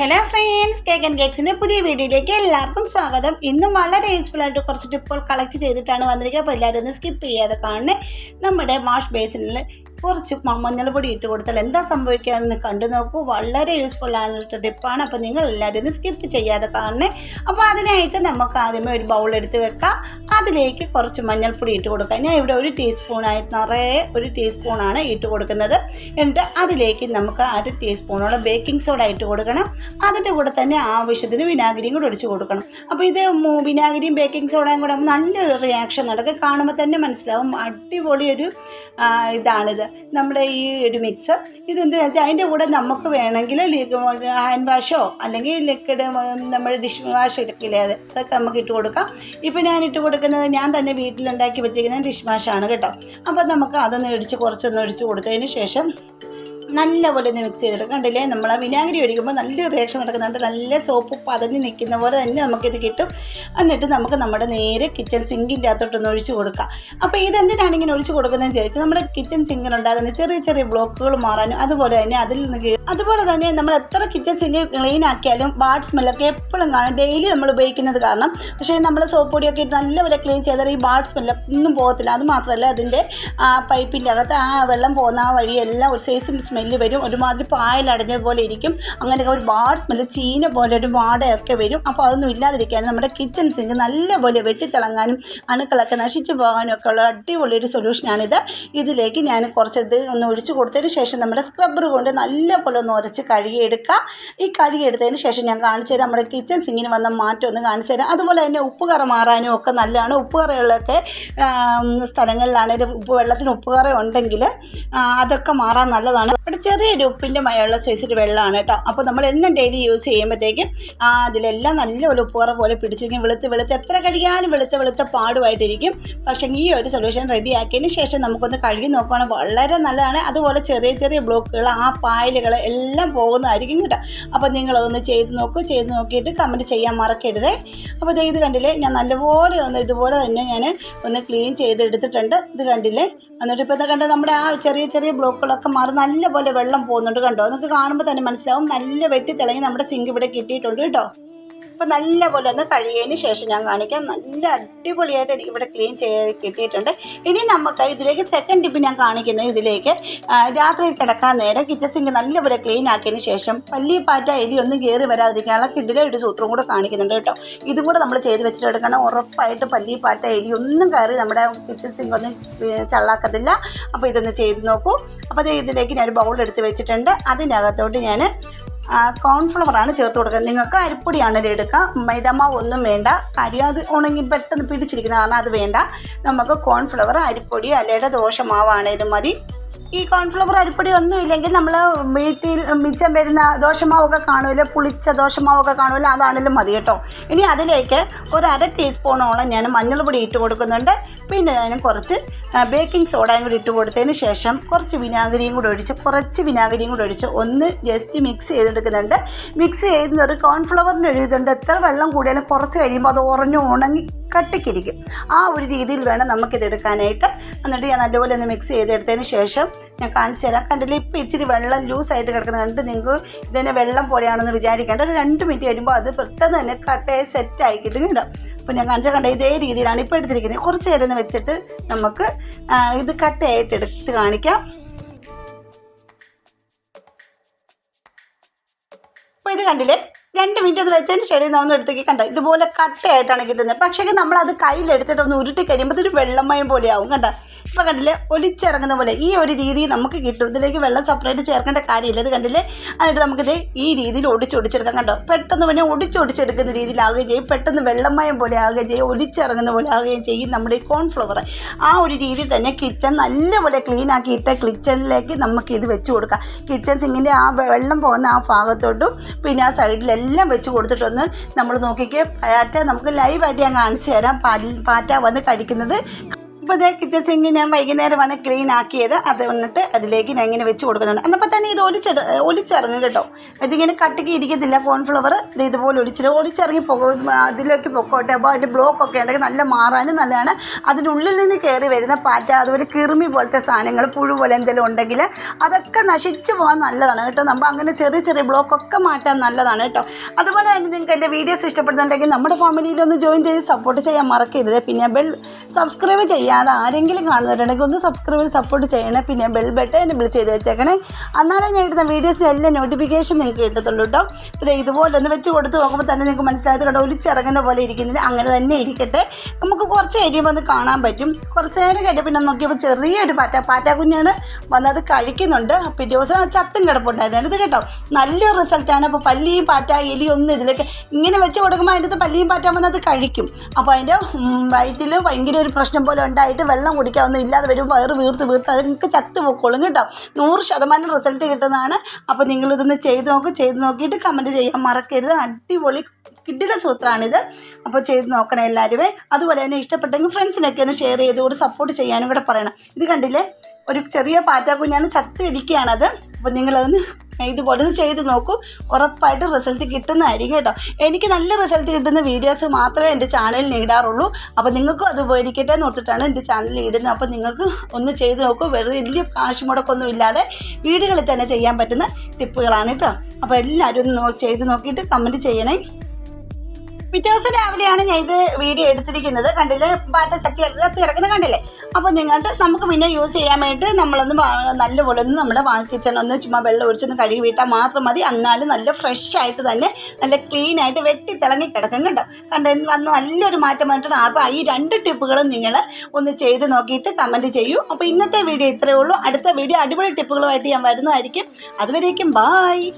Hello friends cake and കേക്സിന്റെ പുതിയ വീഡിയോയിലേക്ക് എല്ലാവർക്കും സ്വാഗതം. ഇന്നും വളരെ യൂസ്ഫുൾ ആയിട്ട് കുറച്ച് ടിപ്പുകൾ കളക്ട് ചെയ്തിട്ടാണ് വന്നിരിക്കുക അപ്പോൾ എല്ലാവരും ഒന്ന് സ്കിപ്പ് ചെയ്യാതെ കാണണേ. നമ്മുടെ വാഷ് ബേസിനിൽ കുറച്ച് മഞ്ഞൾപ്പൊടി ഇട്ട് കൊടുത്താൽ എന്താ സംഭവിക്കുക എന്ന് കണ്ടു നോക്കൂ. വളരെ യൂസ്ഫുൾ ആയിട്ടുള്ള ടിപ്പാണ് അപ്പോൾ നിങ്ങൾ എല്ലാവരും ഒന്ന് സ്കിപ്പ് ചെയ്യാതെ കാണണേ. അപ്പോൾ അതിനായിട്ട് നമുക്ക് ആദ്യമേ ഒരു ബൗൾ എടുത്ത് വെക്കാം. അതിലേക്ക് കുറച്ച് മഞ്ഞൾപ്പൊടി ഇട്ട് കൊടുക്കാം. ഞാൻ ഇവിടെ ഒരു ടീസ്പൂണായിട്ട് നിറയെ ഒരു ടീസ്പൂണാണ് ഇട്ട് കൊടുക്കുന്നത്. എന്നിട്ട് അതിലേക്ക് നമുക്ക് അര ടീസ്പൂണോളം ബേക്കിംഗ് സോഡ ഇട്ട് കൊടുക്കണം. അതിന്റെ കൂടെ തന്നെ ആവശ്യത്തിന് വിനാഗിരിയും കൂടെ ഒഴിച്ച് കൊടുക്കണം. അപ്പോൾ ഇത് വിനാഗിരിയും ബേക്കിംഗ് സോഡയും കൂടെ നല്ലൊരു റിയാക്ഷൻ നടക്കും. കാണുമ്പോൾ തന്നെ മനസ്സിലാവും. അടിപൊളിയൊരു ഇതാണിത്. നമ്മുടെ ഈ ഒരു മിക്സർ ഇതെന്താ വെച്ചാൽ അതിന്റെ കൂടെ നമുക്ക് വേണമെങ്കിൽ ഹാൻഡ് വാഷോ അല്ലെങ്കിൽ ലിക്വിഡ് നമ്മുടെ ഡിഷ് വാഷ് ഇരിക്കില്ലേ അത്? അതൊക്കെ നമുക്ക് ഇട്ട് കൊടുക്കാം. ഇപ്പോൾ ഞാൻ ഇട്ട് കൊടുക്കുന്നത് ഞാൻ തന്നെ വീട്ടിലുണ്ടാക്കി വെച്ചിരിക്കുന്ന ഡിഷ് വാഷാണ് കേട്ടോ. അപ്പോൾ നമുക്ക് അതൊന്ന് ഇടിച്ച് കുറച്ചൊന്ന് ഇടിച്ച് കൊടുത്തതിന് ശേഷം നല്ലപോലെ ഒന്ന് മിക്സ് ചെയ്തെടുക്കും. കണ്ടില്ലേ? നമ്മൾ ആ വിനാഗിരി ഒഴിക്കുമ്പോൾ നല്ല റിയാക്ഷൻ നടക്കുന്നുണ്ട്. നല്ല സോപ്പ് പതഞ്ഞ് നിൽക്കുന്ന പോലെ തന്നെ നമുക്കിത് കിട്ടും. എന്നിട്ട് നമുക്ക് നമ്മുടെ നേരെ കിച്ചൺ സിങ്കിന്റെ അകത്തോട്ടൊന്ന് ഒഴിച്ചു കൊടുക്കാം. അപ്പോൾ ഇത് എന്തിനാണ് ഇങ്ങനെ ഒഴിച്ചു കൊടുക്കുന്നതെന്ന് ചോദിച്ചാൽ നമ്മുടെ കിച്ചൺ സിങ്കിനുണ്ടാകുന്ന ചെറിയ ചെറിയ ബ്ലോക്കുകൾ മാറാനും അതുപോലെ തന്നെ അതിൽ നിന്ന് അതുപോലെ തന്നെ നമ്മൾ എത്ര കിച്ചൺ സിങ്ക് ക്ലീൻ ആക്കിയാലും ബാഡ് സ്മെല്ലൊക്കെ എപ്പോഴും കാണും. ഡെയിലി നമ്മൾ ഉപയോഗിക്കുന്നത് കാരണം പക്ഷേ നമ്മൾ സോപ്പ് പൊടിയൊക്കെ ഇട്ട് നല്ലപോലെ ക്ലീൻ ചെയ്താൽ ഈ ബാഡ് സ്മെല്ല് ഒന്നും പോകത്തില്ല. അത് മാത്രമല്ല അതിന്റെ ആ പൈപ്പിന്റെ അകത്ത് ആ വെള്ളം പോകുന്ന ആ വഴിയെല്ലാം ഒരു സൈസും വരും. ഒരുമാതിരി പായലടഞ്ഞ പോലെ ഇരിക്കും. അങ്ങനെയൊക്കെ ഒരു ബാഡ് സ്മെല്ല് ചീന പോലെ ഒരു വാടയൊക്കെ വരും. അപ്പോൾ അതൊന്നും ഇല്ലാതിരിക്കാനും നമ്മുടെ കിച്ചൺ സിങ്ക് നല്ലപോലെ വെട്ടിത്തിളങ്ങാനും അണുക്കളൊക്കെ നശിച്ചു പോകാനും ഒക്കെ ഉള്ള അടിപൊളി ഒരു സൊല്യൂഷനാണിത് ഇതിലേക്ക് ഞാൻ കുറച്ച് ഇത് ഒന്ന് ഒഴിച്ചു കൊടുത്തതിന് ശേഷം നമ്മുടെ സ്ക്രബ്ബർ കൊണ്ട് നല്ലപോലെ ഒന്ന് ഉരച്ച് കഴുകിയെടുക്കുക. ഈ കഴുകിയെടുത്തതിന് ശേഷം ഞാൻ കാണിച്ചു തരാം. നമ്മുടെ കിച്ചൺ സിങ്കിന് വന്ന മാറ്റം ഒന്ന് കാണിച്ചു തരാം. അതുപോലെ തന്നെ ഉപ്പുകറ മാറാനും ഒക്കെ നല്ലതാണ്. ഉപ്പുകറകളൊക്കെ സ്ഥലങ്ങളിലാണെങ്കിലും ഉപ്പ് വെള്ളത്തിന് ഉപ്പുകറ ഉണ്ടെങ്കിൽ അതൊക്കെ മാറാൻ നല്ലതാണ്. ഇവിടെ ചെറിയൊരു ഉപ്പിന്റെ മയമുള്ള സൈസിൽ വെള്ളമാണ് കേട്ടോ. അപ്പോൾ നമ്മൾ എന്നും ഡെയിലി യൂസ് ചെയ്യുമ്പോഴത്തേക്കും അതിലെല്ലാം നല്ലപോലെ ഉപ്പുറ പോലെ പിടിച്ചിരിക്കും. വെളുത്ത് വെളുത്ത് എത്ര കഴുകിയാലും വെളുത്ത് വെളുത്ത പാടുമായിട്ടിരിക്കും. പക്ഷേ ഈ ഒരു സൊല്യൂഷൻ റെഡി ആക്കിയതിന് ശേഷം നമുക്കൊന്ന് കഴുകി നോക്കുകയാണെങ്കിൽ വളരെ നല്ലതാണ്. അതുപോലെ ചെറിയ ചെറിയ ബ്ലോക്കുകൾ ആ പായലുകൾ എല്ലാം പോകുന്നതായിരിക്കും കേട്ടോ. അപ്പോൾ നിങ്ങളൊന്ന് ചെയ്ത് നോക്കൂ. ചെയ്ത് നോക്കിയിട്ട് കമന്റ് ചെയ്യാൻ മറക്കരുതേ. അപ്പോൾ ഇത് കണ്ടില്ലേ? ഞാൻ നല്ലപോലെ ഒന്ന് ഇതുപോലെ തന്നെ ഞാൻ ഒന്ന് ക്ലീൻ ചെയ്തെടുത്തിട്ടുണ്ട്. ഇത് കണ്ടില്ലേ? എന്നിട്ട് ഇപ്പോൾ കണ്ട നമ്മുടെ ആ ചെറിയ ചെറിയ ബ്ലോക്കുകളൊക്കെ മാറി നല്ല പോലെ വെള്ളം പോകുന്നുണ്ട് കണ്ടോ? നിങ്ങൾക്ക് കാണുമ്പോൾ തന്നെ മനസ്സിലാവും. നല്ല വെട്ടി തിളങ്ങി നമ്മുടെ സിങ്ക് ഇവിടെ കിട്ടിയിട്ടുണ്ട് കേട്ടോ. അപ്പോൾ നല്ലപോലെ ഒന്ന് കഴിയതിന് ശേഷം ഞാൻ കാണിക്കാം. നല്ല അടിപൊളിയായിട്ട് എനിക്ക് ഇവിടെ ക്ലീൻ ചെയ്ത് കിട്ടിയിട്ടുണ്ട്. ഇനി നമുക്ക് ഇതിലേക്ക് സെക്കൻഡ് ടിപ്പ് ഞാൻ കാണിക്കുന്നത് ഇതിലേക്ക്. രാത്രി കിടക്കാൻ നേരം കിച്ചൺ സിങ്ക് നല്ല നല്ലപോലെ ക്ലീൻ ആക്കിയതിന് ശേഷം പല്ലി പാറ്റ എലി ഒന്നും കയറി വരാതിരിക്കാനുള്ള കിഡിലെ ഒരു സൂത്രം കൂടെ കാണിക്കുന്നുണ്ട് കേട്ടോ. ഇതും കൂടെ നമ്മൾ ചെയ്ത് വെച്ചിട്ട് എടുക്കണം ഉറപ്പായിട്ട് പല്ലി പാറ്റ എലി ഒന്നും കയറി നമ്മുടെ കിച്ചൺ സിങ്ക് ഒന്നും ചള്ളാക്കത്തില്ല. അപ്പോൾ ഇതൊന്ന് ചെയ്ത് നോക്കൂ. അപ്പോൾ ഇതിലേക്ക് ഞാൻ ബൗൾ എടുത്ത് വെച്ചിട്ടുണ്ട്. അതിനകത്തോട്ട് ഞാൻ കോൺഫ്ലവറാണ് ചേർത്ത് കൊടുക്കുന്നത്. നിങ്ങൾക്ക് അരിപ്പൊടിയാണെങ്കിലും എടുക്കാം മൈദമാവ് ഒന്നും വേണ്ട. കരി അത് ഉണങ്ങി പെട്ടെന്ന് പിടിച്ചിരിക്കുന്ന കാരണം അത് വേണ്ട. നമുക്ക് കോൺഫ്ലവർ അരിപ്പൊടി അല്ലേടെ ദോശമാവാണേലും മതി. ഈ കോൺഫ്ലവർ അരിപ്പൊടി ഒന്നുമില്ലെങ്കിൽ നമ്മൾ വീട്ടിൽ മിച്ചം വരുന്ന ദോശമാവൊക്കെ കാണുമല്ലോ പുളിച്ച ദോശമാവൊക്കെ കാണുമല്ലോ അതാണെങ്കിലും മതി കേട്ടോ. ഇനി അതിലേക്ക് ഒരു അര ടീസ്പൂണോളം ഞാൻ മഞ്ഞൾപ്പൊടി ഇട്ട് കൊടുക്കുന്നുണ്ട്. പിന്നെ ഞാൻ കുറച്ച് ബേക്കിംഗ് സോഡയും കൂടി ഇട്ട് കൊടുത്തതിന് ശേഷം കുറച്ച് വിനാഗിരിയും കൂടി ഒഴിച്ച് കുറച്ച് വിനാഗിരിയും കൂടി ഒഴിച്ച് ഒന്ന് ജസ്റ്റ് മിക്സ് ചെയ്തെടുക്കുന്നുണ്ട്. മിക്സ് ചെയ്യുന്ന ഒരു കോൺഫ്ലവറിന്റെ ഒരു ഇതുണ്ട് എത്ര വെള്ളം കൂടിയാലും കുറച്ച് കഴിയുമ്പോൾ അത് ഉറഞ്ഞു ഉണങ്ങി കട്ടിക്കിരിക്കും. ആ ഒരു രീതിയിൽ വേണം നമുക്കിത് എടുക്കാനായിട്ട് എന്നിട്ട് ഞാൻ നല്ലപോലെ ഒന്ന് മിക്സ് ചെയ്തെടുത്തതിന് ശേഷം ഞാൻ കാണിച്ചു തരാം. കണ്ടില്ലേ ഇപ്പം ഇച്ചിരി വെള്ളം ലൂസായിട്ട് കിടക്കുന്നത് കണ്ട് നിങ്ങൾക്ക് ഇതിനെ വെള്ളം പോലെയാണെന്ന് വിചാരിക്കേണ്ട. ഒരു രണ്ട് മിനിറ്റ് കഴിയുമ്പോൾ അത് പെട്ടെന്ന് തന്നെ കട്ടയെ സെറ്റ് ആയി കിട്ടും. അപ്പോൾ ഞാൻ കാണിച്ച കണ്ട ഇതേ രീതിയിലാണ് ഇപ്പോൾ എടുത്തിരിക്കുന്നത്. കുറച്ച് നേരം വെച്ചിട്ട് നമുക്ക് ഇത് കട്ടയായിട്ട് എടുത്ത് കാണിക്കാം. അപ്പോൾ ഇത് കണ്ടില്ലേ രണ്ട് മിനിറ്റ് അത് വെച്ചതിന് ശേഷം നമ്മൾ എടുത്തേക്ക് കണ്ട? ഇതുപോലെ കട്ടയായിട്ടാണ് കിട്ടുന്നത്. പക്ഷേ നമ്മൾ അത് കയ്യിലെടുത്തിട്ട് ഒന്ന് ഉരുട്ടി കഴിയുമ്പോൾ ഇതൊരു വെള്ളമയം പോലെയാവും കണ്ട? ഇപ്പം കണ്ടില്ലേ ഒലിച്ചിറങ്ങുന്ന പോലെ ഈ ഒരു രീതി നമുക്ക് കിട്ടും. ഇതിലേക്ക് വെള്ളം സെപ്പറേറ്റ് ചേർക്കേണ്ട കാര്യമില്ല. ഇത് കണ്ടില്ലേ? എന്നിട്ട് നമുക്കിത് ഈ രീതിയിൽ ഒടിച്ചൊടിച്ചെടുക്കാം കണ്ടോ? പെട്ടെന്ന് പിന്നെ ഒടിച്ചൊടിച്ചെടുക്കുന്ന രീതിയിലാവുകയും ചെയ്യും. പെട്ടെന്ന് വെള്ളമയം പോലെ ആവുകയും ചെയ്യും. ഒലിച്ചിറങ്ങുന്ന പോലെ ആവുകയും ചെയ്യും നമ്മുടെ ഈ കോൺഫ്ലവർ ആ ഒരു രീതിയിൽ തന്നെ കിച്ചൺ നല്ലപോലെ ക്ലീൻ ആക്കിയിട്ട് കിച്ചണിലേക്ക് നമുക്ക് ഇത് വെച്ച് കൊടുക്കാം. കിച്ചൺ സിങ്ങിന്റെ ആ വെള്ളം പോകുന്ന ആ ഭാഗത്തോട്ടും പിന്നെ ആ സൈഡിലെല്ലാം വെച്ച് കൊടുത്തിട്ടൊന്ന് നമ്മൾ നോക്കിക്കേ പാറ്റ നമുക്ക് ലൈവായിട്ട് ഞാൻ കാണിച്ചു തരാം. പാറ്റ വന്ന് കഴിക്കുന്നത് ഇപ്പോൾ ഇതേ കിച്ചൺ സിങ്ക് ഞാൻ വൈകുന്നേരമാണ് ക്ലീൻ ആക്കിയത്. അത് വന്നിട്ട് അതിലേക്ക് ഞാൻ ഇങ്ങനെ വെച്ച് കൊടുക്കുന്നുണ്ട്. എന്നപ്പോൾ തന്നെ ഇത് ഒലിച്ചെടു ഒലിച്ചിറങ്ങും കേട്ടോ. ഇതിങ്ങനെ കട്ടിക്ക് ഇരിക്കത്തില്ല കോൺഫ്ലവർ ഇത് ഇതുപോലെ ഒലിച്ചിട്ട് ഒലിച്ചിറങ്ങി പോകും അതിലേക്ക് പൊക്കോട്ടെ. അപ്പോൾ അതിന്റെ ബ്ലോക്ക് ഒക്കെ ഉണ്ടെങ്കിൽ നല്ല മാറാനും നല്ലതാണ്. അതിന്റെ ഉള്ളിൽ നിന്ന് കയറി വരുന്ന പാറ്റ അതുപോലെ കിറുമി പോലത്തെ സാധനങ്ങൾ പുഴു പോലെ എന്തെങ്കിലും ഉണ്ടെങ്കിൽ അതൊക്കെ നശിച്ചു പോകാൻ നല്ലതാണ് കേട്ടോ. നമ്മൾ അങ്ങനെ ചെറിയ ചെറിയ ബ്ലോക്കൊക്കെ മാറ്റാൻ നല്ലതാണ് കേട്ടോ. അതുപോലെ തന്നെ നിങ്ങൾക്ക് എന്റെ വീഡിയോസ് ഇഷ്ടപ്പെടുന്നുണ്ടെങ്കിൽ നമ്മുടെ ഫാമിലിയിലൊന്ന് ജോയിൻ ചെയ്ത് സപ്പോർട്ട് ചെയ്യാൻ മറക്കരുത്. പിന്നെ ബെൽ സബ്സ്ക്രൈബ് ചെയ്യാതെ ആരെങ്കിലും കാണുന്നവരുണ്ടെങ്കിൽ ഒന്ന് സബ്സ്ക്രൈബ് സപ്പോർട്ട് ചെയ്യണേ. പിന്നെ ബെൽ ബട്ടൺ എനബിൾ ചെയ്ത് വെച്ചേക്കണേ. എന്നാലേ ഞാൻ ഇടുന്ന വീഡിയോസിന് എല്ലാ നോട്ടിഫിക്കേഷൻ നിങ്ങൾക്ക് കിട്ടത്തുള്ളൂ കേട്ടോ പിന്നെ ഇതുപോലെ ഒന്ന് വെച്ച് കൊടുത്ത് നോക്കുമ്പോൾ തന്നെ നിങ്ങൾക്ക് മനസ്സിലായത് കേട്ടോ ഒലിച്ചിറങ്ങുന്ന പോലെ ഇരിക്കുന്നില്ല. അങ്ങനെ തന്നെ ഇരിക്കട്ടെ. നമുക്ക് കുറച്ച് കഴിയുമ്പോൾ ഒന്ന് കാണാൻ പറ്റും. കുറച്ച് നേരം കഴിഞ്ഞാൽ പിന്നെ നോക്കിയപ്പോൾ ചെറിയൊരു പാറ്റ പാറ്റ കുഞ്ഞാണ് വന്നത് കഴിക്കുന്നുണ്ട്. അപ്പോൾ ദിവസം ചത്തും കിടപ്പുണ്ടായിരുന്നു. ഇത് കേട്ടോ നല്ലൊരു റിസൾട്ടാണ് അപ്പോൾ പല്ലിയും പാറ്റ എലിയും ഒന്നും ഇതിലൊക്കെ ഇങ്ങനെ വെച്ച് കൊടുക്കുമ്പോൾ അതിന്റെ പല്ലിയും പാറ്റ വന്നത് കഴിക്കും. അപ്പോൾ അതിന്റെ വയറ്റിൽ ഭയങ്കര ഒരു പ്രശ്നം പോലെ ഉണ്ടായിട്ട് വെള്ളം കുടിക്കാവുന്ന ഇല്ലാതെ വരുമ്പോൾ വയറ് വീർത്ത് വീർത്ത് അത് നിങ്ങൾക്ക് ചത്ത് പൊക്കോളും കേട്ടോ. നൂറ് ശതമാനം റിസൾട്ട് കിട്ടുന്നതാണ്. അപ്പോൾ നിങ്ങളിതൊന്ന് ചെയ്ത് നോക്ക്. ചെയ്ത് നോക്കിയിട്ട് കമന്റ് ചെയ്യാൻ മറക്കരുത്. അടിപൊളി കിഡിലെ സൂത്രമാണിത് അപ്പോൾ ചെയ്ത് നോക്കണേ എല്ലാവരുമേ അതുപോലെ തന്നെ ഇഷ്ടപ്പെട്ടെങ്കിൽ ഫ്രണ്ട്സിനൊക്കെ ഒന്ന് ഷെയർ ചെയ്ത് കൂടെ സപ്പോർട്ട് ചെയ്യാനും കൂടെ പറയണം. ഇത് കണ്ടില്ലേ? ഒരു ചെറിയ പാറ്റ കുഞ്ഞാണ് ചത്ത് ഇടിക്കുകയാണത് അപ്പോൾ നിങ്ങളതൊന്ന് ഇതുപോലെ ഒന്ന് ചെയ്ത് നോക്കൂ. ഉറപ്പായിട്ട് റിസൾട്ട് കിട്ടുന്നതായിരിക്കും കേട്ടോ. എനിക്ക് നല്ല റിസൾട്ട് കിട്ടുന്ന വീഡിയോസ് മാത്രമേ എന്റെ ചാനലിൽ ഇടാറുള്ളൂ. അപ്പോൾ നിങ്ങൾക്കും അത് ഉപകരിക്കട്ടെ എന്ന് ഓർത്തിട്ടാണ് എന്റെ ചാനലിൽ ഇടുന്നത്. അപ്പോൾ നിങ്ങൾക്ക് ഒന്ന് ചെയ്ത് നോക്കൂ. വെറുതെ വലിയ കാശ് മുടക്കൊന്നും ഇല്ലാതെ വീടുകളിൽ തന്നെ ചെയ്യാൻ പറ്റുന്ന ടിപ്പുകളാണ് കേട്ടോ. അപ്പോൾ എല്ലാവരും ഒന്ന് ചെയ്ത് നോക്കിയിട്ട് കമന്റ് ചെയ്യണേ. പിറ്റേ ദിവസം രാവിലെയാണ് ഞാൻ ഇത് വീഡിയോ എടുത്തിരിക്കുന്നത്. കണ്ടില്ലേ? പാറ്റ ചട്ടി എടുത്ത് കത്തി കിടക്കുന്നത് കണ്ടില്ലേ? അപ്പോൾ നിങ്ങൾക്ക് നമുക്ക് പിന്നെ യൂസ് ചെയ്യാൻ വേണ്ടിയിട്ട് നമ്മളൊന്ന് നല്ലപോലെ ഒന്ന് നമ്മുടെ വാൾ കിച്ചൺ ഒന്ന് ചുമ്മാ വെള്ളം ഒഴിച്ചൊന്ന് കഴുകി വിട്ടാൽ മാത്രം മതി. എന്നാലും നല്ല ഫ്രഷ് ആയിട്ട് തന്നെ നല്ല ക്ലീൻ ആയിട്ട് വെട്ടി തിളങ്ങി കിടക്കും കേട്ടോ കണ്ട? വന്ന് നല്ലൊരു മാറ്റം വന്നിട്ടുണ്ട്. അപ്പോൾ ഈ രണ്ട് ടിപ്പുകളും നിങ്ങൾ ഒന്ന് ചെയ്ത് നോക്കിയിട്ട് കമന്റ് ചെയ്യൂ. അപ്പോൾ ഇന്നത്തെ വീഡിയോ ഇത്രയേ ഉള്ളൂ. അടുത്ത വീഡിയോ അടിപൊളി ടിപ്പുകളുമായിട്ട് ഞാൻ വരുന്നതായിരിക്കും. അതുവരേക്കും ബായ്